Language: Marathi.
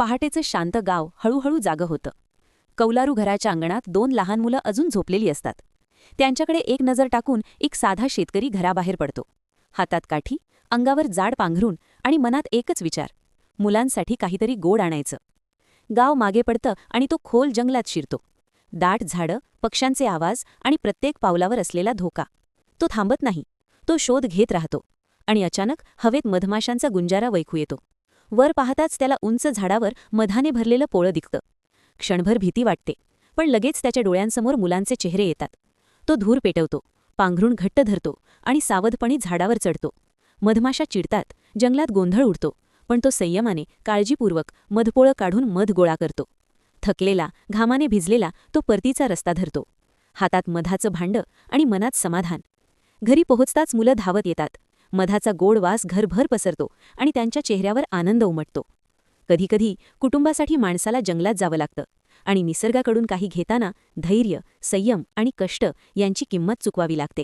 पहाटेचं शांत गाव हळूहळू जागं होतं. कौलारू घराच्या अंगणात दोन लहान मुलं अजून झोपलेली असतात. त्यांच्याकडे एक नजर टाकून एक साधा शेतकरी घराबाहेर पडतो. हातात काठी अंगावर जाड पांघरून आणि मनात एकच विचार मुलांसाठी काहीतरी गोड आणायचं. गाव मागे पडतं आणि तो खोल जंगलात शिरतो. दाट झाडं पक्ष्यांचे आवाज आणि प्रत्येक पावलावर असलेला धोका. तो थांबत नाही. तो शोध घेत राहतो. आणि अचानक हवेत मधमाशांचा गुंजारा वैकू येतो. वर पाहताच त्याला उंच झाडावर मधाने भरलेलं पोळं दिखतं क्षणभर भीती वाटते पण लगेच त्याच्या डोळ्यांसमोर मुलांचे चेहरे येतात. तो धूर पेटवतो पांघरून घट्ट धरतो आणि सावधपणे झाडावर चढतो. मधमाशा चिडतात जंगलात गोंधळ उडतो पण तो संयमाने काळजीपूर्वक मधपोळं काढून मध गोळा करतो. थकलेला घामाने भिजलेला तो परतीचा रस्ता धरतो. हातात मधाचं भांडं आणि मनात समाधान. घरी पोहोचताच मुलं धावत येतात. मधाचा गोड वास घरभर पसरतो आणि त्यांच्या चेहऱ्यावर आनंद उमटतो. कधीकधी कुटुंबासाठी माणसाला जंगलात जावं लागतं आणि निसर्गाकडून काही घेताना धैर्य संयम आणि कष्ट यांची किंमत चुकवावी लागते.